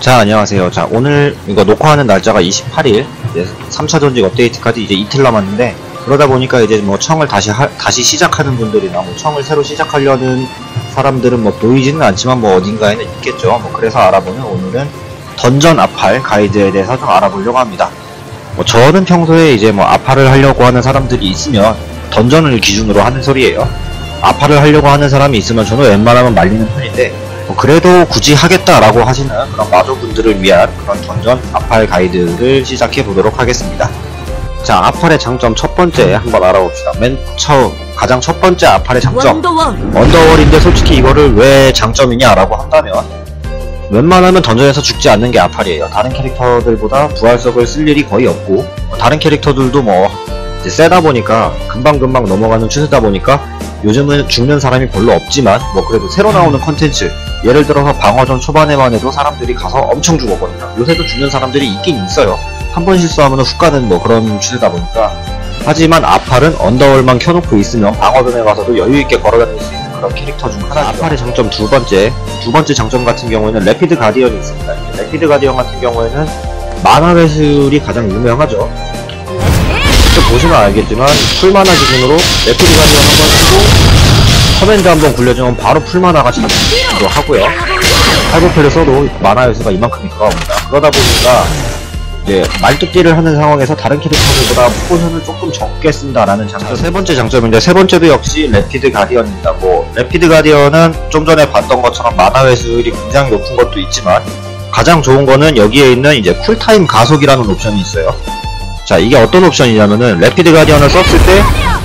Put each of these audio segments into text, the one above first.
자 안녕하세요. 자 오늘 이거 녹화하는 날짜가 28일. 이제 3차 전직 업데이트까지 이제 이틀 남았는데 그러다 보니까 이제 뭐 청을 다시 하- 다시 시작하는 분들이나 뭐 청을 새로 시작하려는 사람들은 뭐 보이지는 않지만 뭐 어딘가에는 있겠죠. 뭐 그래서 알아보는 오늘은 던전 아팔 가이드에 대해서 좀 알아보려고 합니다. 뭐 저는 평소에 이제 뭐 아팔을 하려고 하는 사람들이 있으면 던전을 기준으로 하는 소리예요. 아팔을 하려고 하는 사람이 있으면 저는 웬만하면 말리는 편인데 뭐 그래도 굳이 하겠다라고 하시는 그런 마조분들을 위한 그런 던전 아팔 가이드를 시작해 보도록 하겠습니다. 자, 아팔의 장점 첫 번째 한번 알아봅시다. 맨 처음 가장 첫 번째 아팔의 장점 원더월 언더월인데 솔직히 이거를 왜 장점이냐라고 한다면 웬만하면 던전에서 죽지 않는 게 아팔이에요. 다른 캐릭터들보다 부활석을 쓸 일이 거의 없고 뭐 다른 캐릭터들도 뭐 이제 세다 보니까 금방금방 넘어가는 추세다 보니까 요즘은 죽는 사람이 별로 없지만 뭐 그래도 새로 나오는 컨텐츠 예를 들어서 방어전 초반에만 해도 사람들이 가서 엄청 죽었거든요. 요새도 죽는 사람들이 있긴 있어요. 한 번 실수하면 훅 가는 뭐 그런 추세다 보니까 하지만 아팔은 언더월만 켜놓고 있으면 방어전에 가서도 여유있게 걸어다닐 수 있는 그런 캐릭터 중 하나죠. 아팔의 장점 두 번째, 두 번째 장점 같은 경우에는 레피드 가디언이 있습니다. 이 레피드 가디언 같은 경우에는 만화 회술이 가장 유명하죠. 직접 보시면 알겠지만 풀만화 기준으로 레피드 가디언 한번 쓰고 커맨드 한번 굴려주면 바로 풀만화가 작기도 하고요. 팔보패를 써도 만화 회수가 이만큼이 들어갑니다. 그러다 보니까 이제 말뚝질을 하는 상황에서 다른 캐릭터들보다 포션을 조금 적게 쓴다라는 장점. 세 번째 장점인데 세 번째도 역시 레피드 가디언입니다. 뭐 레피드 가디언은 좀 전에 봤던 것처럼 만화 회수율이 굉장히 높은 것도 있지만 가장 좋은 거는 여기에 있는 이제 쿨타임 가속이라는 옵션이 있어요. 자 이게 어떤 옵션이냐면은 레피드 가디언을 썼을 때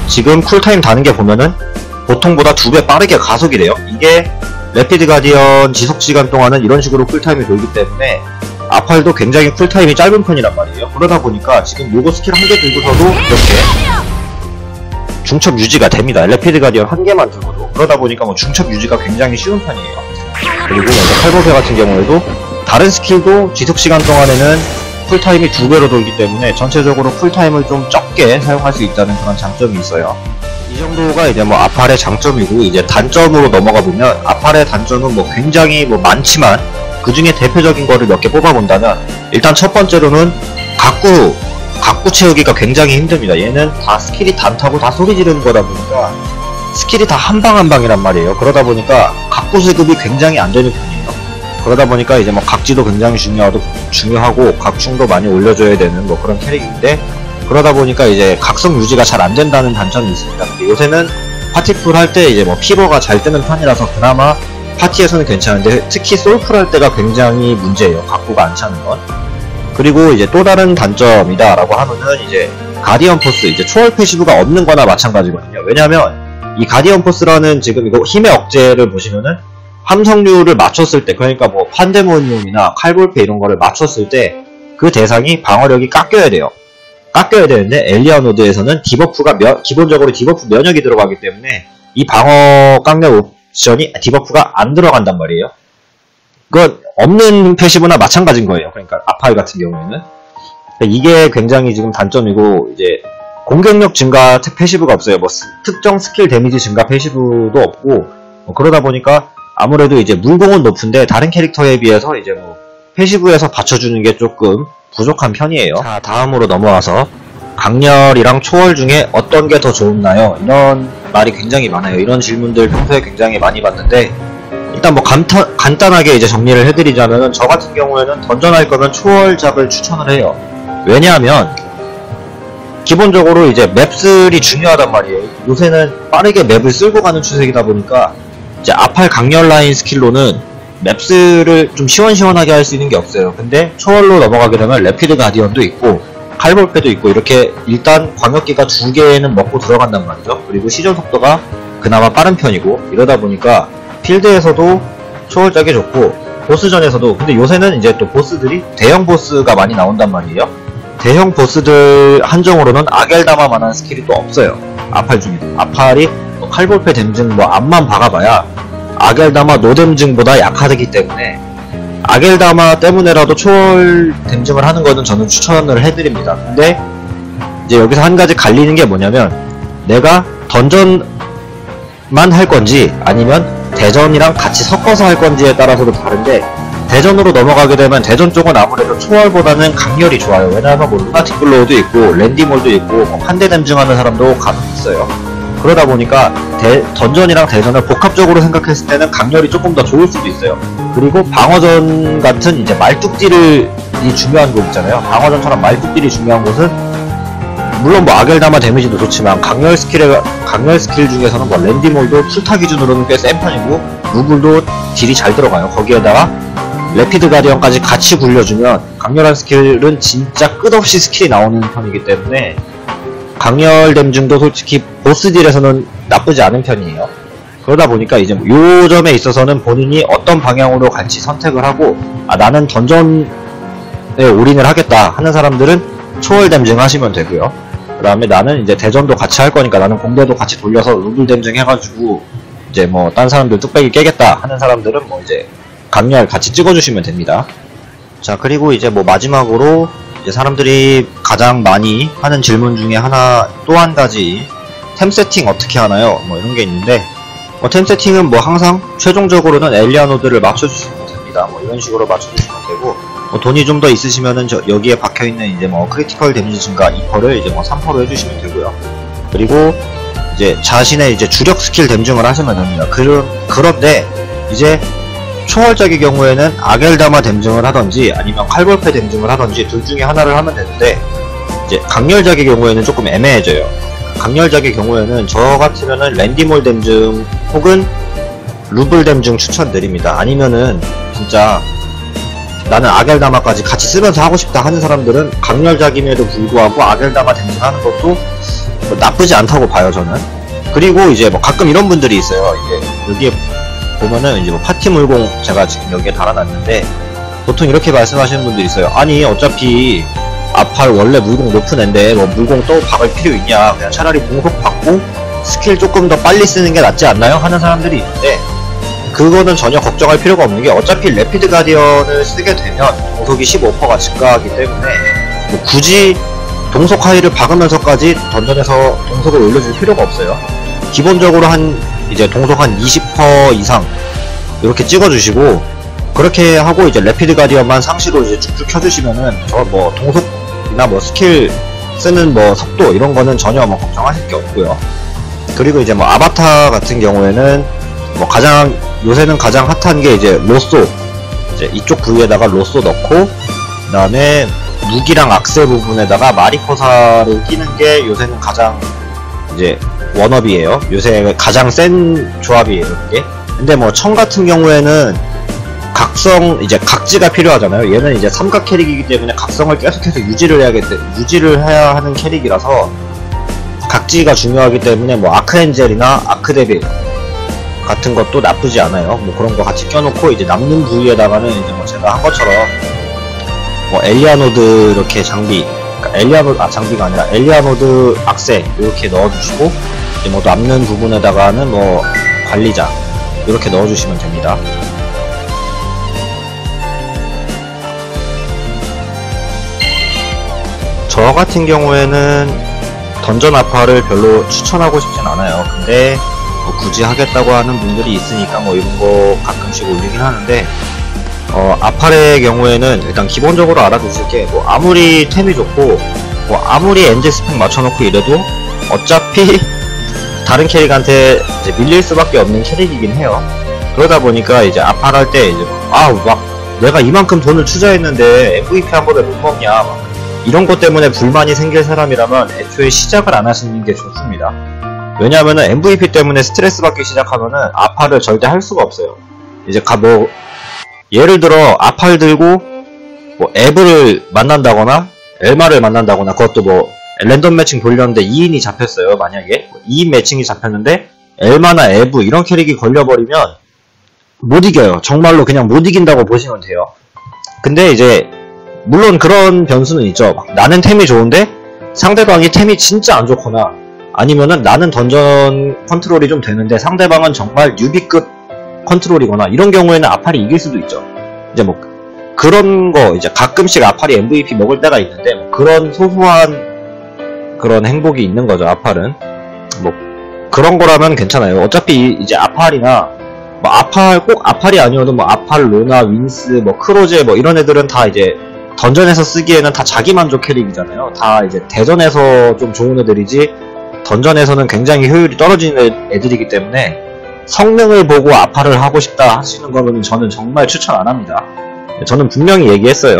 지금 쿨타임 다는 게 보면은 보통보다 두 배 빠르게 가속이 돼요. 이게 레피드 가디언 지속 시간 동안은 이런 식으로 쿨타임이 돌기 때문에 아팔도 굉장히 쿨타임이 짧은 편이란 말이에요. 그러다 보니까 지금 요거 스킬 한 개 들고서도 이렇게 중첩 유지가 됩니다. 레피드 가디언 한 개만 들고도 그러다 보니까 뭐 중첩 유지가 굉장히 쉬운 편이에요. 그리고 먼저 칼보페 같은 경우에도 다른 스킬도 지속 시간 동안에는 쿨타임이 두 배로 돌기 때문에 전체적으로 쿨타임을 좀 적게 사용할 수 있다는 그런 장점이 있어요. 이 정도가 이제 뭐 아팔의 장점이고 이제 단점으로 넘어가 보면 아팔의 단점은 뭐 굉장히 뭐 많지만 그 중에 대표적인 거를 몇 개 뽑아본다면 일단 첫 번째로는 각구 각구 채우기가 굉장히 힘듭니다. 얘는 다 스킬이 단타고 다 소리 지르는 거다 보니까 스킬이 다 한 방 한 방이란 말이에요. 그러다 보니까 각구 수급이 굉장히 안 되는 편이에요. 그러다 보니까 이제 뭐 각지도 굉장히 중요하고 중요하고 각충도 많이 올려줘야 되는 뭐 그런 캐릭인데 그러다 보니까 이제 각성 유지가 잘 안 된다는 단점이 있습니다. 근데 요새는 파티풀 할 때 이제 뭐 피버가 잘 뜨는 편이라서 그나마 파티에서는 괜찮은데 특히 솔풀 할 때가 굉장히 문제예요. 각구가 안 차는 건. 그리고 이제 또 다른 단점이다라고 하면은 이제 가디언 포스 이제 초월 패시브가 없는 거나 마찬가지거든요. 왜냐면 이 가디언 포스라는 지금 이거 힘의 억제를 보시면은 함성률을 맞췄을 때 그러니까 뭐 판데모니움이나 칼볼페 이런 거를 맞췄을 때 그 대상이 방어력이 깎여야 돼요. 깎여야 되는데 엘리아 노드에서는 디버프가 면- 기본적으로 디버프 면역이 들어가기 때문에 이 방어 깡력 옵션이 디버프가 안 들어간단 말이에요. 그건 없는 패시브나 마찬가지인 거예요. 그러니까 아파이 같은 경우에는 그러니까 이게 굉장히 지금 단점이고 이제 공격력 증가 특- 패시브가 없어요. 뭐 스- 특정 스킬 데미지 증가 패시브도 없고 뭐 그러다 보니까 아무래도 이제 물공은 높은데 다른 캐릭터에 비해서 이제 뭐 패시브에서 받쳐주는 게 조금 부족한 편이에요. 자, 다음으로 넘어와서 강렬이랑 초월 중에 어떤 게 더 좋나요? 이런 말이 굉장히 많아요. 이런 질문들 평소에 굉장히 많이 받는데 일단 뭐 간타, 간단하게 이제 정리를 해드리자면 저 같은 경우에는 던전할 거면 초월작을 추천을 해요. 왜냐하면 기본적으로 이제 맵슬이 중요하단 말이에요. 요새는 빠르게 맵을 쓸고 가는 추세이다 보니까 이제 아팔 강렬 라인 스킬로는 맵스를 좀 시원시원하게 할 수 있는 게 없어요. 근데 초월로 넘어가게 되면 레피드 가디언도 있고 칼볼pe도 있고 이렇게 일단 광역기가 두 개는 먹고 들어간단 말이죠. 그리고 시전 속도가 그나마 빠른 편이고 이러다 보니까 필드에서도 초월작이 좋고 보스전에서도 근데 요새는 이제 또 보스들이 대형 보스가 많이 나온단 말이에요. 대형 보스들 한정으로는 아겔다마만한 스킬이 또 없어요. 아팔 중에도 아팔이 뭐 칼볼페 댐증 뭐 앞만 박아봐야 아겔다마 노댐증보다 약하기 때문에 아겔다마 때문에라도 초월 댐증을 하는 거는 저는 추천을 해드립니다. 근데 이제 여기서 한 가지 갈리는 게 뭐냐면 내가 던전만 할 건지 아니면 대전이랑 같이 섞어서 할 건지에 따라서도 다른데 대전으로 넘어가게 되면 대전 쪽은 아무래도 초월보다는 강렬이 좋아요. 왜냐하면 뭐 루나틱 블로우도 있고 랜디몰도 있고 뭐 판대 댐증하는 사람도 간혹 있어요. 그러다 보니까 대- 던전이랑 대전을 복합적으로 생각했을 때는 강렬이 조금 더 좋을 수도 있어요. 그리고 방어전 같은 이제 말뚝딜이 중요한 곳 있잖아요. 방어전처럼 말뚝딜이 중요한 곳은 물론 뭐 아겔다마 데미지도 좋지만 강렬 스킬의 강렬 스킬 중에서는 뭐 랜디몰도 풀타 기준으로는 꽤 센 편이고 루블도 딜이 잘 들어가요. 거기에다가 레피드 가디언까지 같이 굴려주면 강렬한 스킬은 진짜 끝없이 스킬이 나오는 편이기 때문에 강렬 댐중도 솔직히 보스 딜에서는 나쁘지 않은 편이에요. 그러다 보니까 이제 요 점에 있어서는 본인이 어떤 방향으로 갈지 선택을 하고 아 나는 던전에 올인을 하겠다 하는 사람들은 초월 댐증 하시면 되고요. 그 다음에 나는 이제 대전도 같이 할 거니까 나는 공대도 같이 돌려서 루블 댐증 해가지고 이제 뭐 딴 사람들 뚝배기 깨겠다 하는 사람들은 뭐 이제 강렬 같이 찍어주시면 됩니다. 자 그리고 이제 뭐 마지막으로 사람들이 가장 많이 하는 질문 중에 하나 또 한 가지 템 세팅 어떻게 하나요? 뭐 이런 게 있는데 뭐 템 세팅은 뭐 항상 최종적으로는 엘리아 노드를 맞춰주시면 됩니다. 뭐 이런 식으로 맞춰주시면 되고 뭐 돈이 좀 더 있으시면은 저 여기에 박혀있는 이제 뭐 크리티컬 데미지 증가 2%를 이제 뭐 3%로 해주시면 되고요. 그리고 이제 자신의 이제 주력 스킬 댐증을 하시면 됩니다. 그런 그런데 이제 초월작의 경우에는 아겔다마 댐증을 하던지 아니면 칼볼페 댐증을 하던지 둘 중에 하나를 하면 되는데 이제 강렬작의 경우에는 조금 애매해져요. 강렬작의 경우에는 저 같으면은 랜디몰 댐증 혹은 루블 댐증 추천드립니다. 아니면은 진짜 나는 아겔다마까지 같이 쓰면서 하고 싶다 하는 사람들은 강렬작임에도 불구하고 아겔다마 댐증하는 것도 뭐 나쁘지 않다고 봐요 저는. 그리고 이제 뭐 가끔 이런 분들이 있어요. 이제 여기에 보면은 이제 뭐 파티 물공 제가 지금 여기에 달아놨는데 보통 이렇게 말씀하시는 분들이 있어요. 아니 어차피 아팔 원래 물공 높은 앤데 뭐 물공 또 박을 필요 있냐? 그냥 차라리 공속 받고 스킬 조금 더 빨리 쓰는 게 낫지 않나요? 하는 사람들이 있는데 그거는 전혀 걱정할 필요가 없는 게 어차피 레피드 가디언을 쓰게 되면 공속이 15%가 증가하기 때문에 뭐 굳이 동속 하이를 박으면서까지 던전에서 동속을 올려줄 필요가 없어요. 기본적으로 한 이제 동속 한 20% 이상 이렇게 찍어주시고 그렇게 하고 이제 레피드 가디언만 상시로 이제 쭉쭉 켜주시면은 저 뭐 동속이나 뭐 스킬 쓰는 뭐 속도 이런 거는 전혀 뭐 걱정하실 게 없고요. 그리고 이제 뭐 아바타 같은 경우에는 뭐 가장 요새는 가장 핫한 게 이제 로쏘 이제 이쪽 부위에다가 로쏘 넣고 그 다음에 무기랑 악세 부분에다가 마리코사를 끼는 게 요새는 가장 이제 원업이에요. 요새 가장 센 조합이에요, 이게. 근데 뭐 청 같은 경우에는 각성 이제 각지가 필요하잖아요. 얘는 이제 삼각 캐릭이기 때문에 각성을 계속해서 유지를 해야겠 유지를 해야 하는 캐릭이라서 각지가 중요하기 때문에 뭐 아크엔젤이나 아크데빌 같은 것도 나쁘지 않아요. 뭐 그런 거 같이 껴놓고 이제 남는 부위에다가는 이제 뭐 제가 한 것처럼 뭐 엘리아노드 이렇게 장비 그러니까 엘리아노드 아 장비가 아니라 엘리아노드 악세 이렇게 넣어주시고 이제 뭐 남는 부분에다가는 뭐 관리자 이렇게 넣어주시면 됩니다. 저 같은 경우에는 던전 아파를 별로 추천하고 싶진 않아요. 근데 뭐 굳이 하겠다고 하는 분들이 있으니까 뭐 이런 거 가끔씩 올리긴 하는데 어, 아팔의 경우에는 일단 기본적으로 알아두실 게 뭐 아무리 템이 좋고 뭐 아무리 엔젤 스펙 맞춰놓고 이래도 어차피 다른 캐릭한테 이제 밀릴 수밖에 없는 캐릭이긴 해요. 그러다 보니까 이제 아팔 할때 이제 아우 막 내가 이만큼 돈을 투자했는데 MVP 한 번에 못 먹냐 막 이런 것 때문에 불만이 생길 사람이라면 애초에 시작을 안 하시는 게 좋습니다. 왜냐하면은 MVP 때문에 스트레스 받기 시작하면은 아팔을 절대 할 수가 없어요. 이제 가뭐 예를 들어 아팔 들고 뭐 앱을 만난다거나 엘마를 만난다거나 그것도 뭐 랜덤 매칭 돌렸는데 2인이 잡혔어요 만약에. 2인 매칭이 잡혔는데 엘마나 에브 이런 캐릭이 걸려버리면 못 이겨요. 정말로 그냥 못 이긴다고 보시면 돼요. 근데 이제 물론 그런 변수는 있죠. 막 나는 템이 좋은데 상대방이 템이 진짜 안 좋거나 아니면은 나는 던전 컨트롤이 좀 되는데 상대방은 정말 뉴비급 컨트롤이거나 이런 경우에는 아팔이 이길 수도 있죠. 이제 뭐 그런 거 이제 가끔씩 아팔이 MVP 먹을 때가 있는데 뭐 그런 소소한 그런 행복이 있는 거죠. 아팔은 뭐 그런 거라면 괜찮아요. 어차피 이제 아팔이나 뭐 아팔 꼭 아팔이 아니어도 뭐 아팔, 로나, 윈스, 뭐 크로제 뭐 이런 애들은 다 이제 던전에서 쓰기에는 다 자기 만족 캐릭이잖아요. 다 이제 대전에서 좀 좋은 애들이지 던전에서는 굉장히 효율이 떨어지는 애- 애들이기 때문에 성능을 보고 아팔을 하고 싶다 하시는 거는 저는 정말 추천 안 합니다. 저는 분명히 얘기했어요.